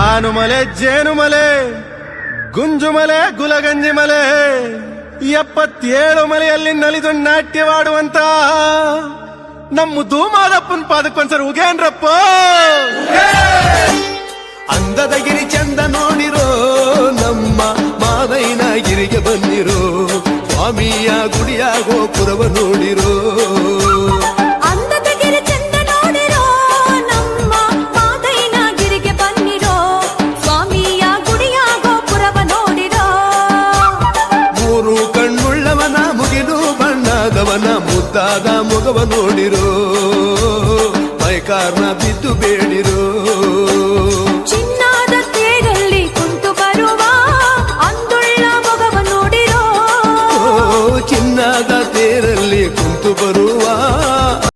ಜಾನುಮಲೆ ಜೇನುಮಲೆ, ಗುಂಜುಮಲೆ ಗುಲಗಂಜಿ ಮಲೆ ಎಪ್ಪತ್ತೇಳು ಮಲೆಯಲ್ಲಿ ನಲಿದು ನಾಟ್ಯವಾಡುವಂತ ನಮ್ಮ ಧೂಮಾದಪ್ಪನ ಪಾದಕ್ಕೊಂದ್ಸರಿ ಉಗೇನ್ರಪ್ಪ ಅಂದದ ಗಿರಿ ಚಂದ ನೋಡಿರೋ ನಮ್ಮ ಮಾದೈನ ಗಿರಿಗೆ ಬಂದಿರೋ ಸ್ವಾಮಿಯ ಗುಡಿಯ ಗೋಪುರವ ನೋಡಿರೋ ಮುದ್ದಾದ ಮುಗವ ನೋಡಿರೋ ಮೈಕಾರ್ನ ಬಿದ್ದು ಬೇಡಿರೋ. ಚಿನ್ನಾದ ತೇರಲ್ಲಿ ಕುಂತು ಚಿನ್ನದ ತೇರಲ್ಲಿ ಕುಂತು ಬರುವ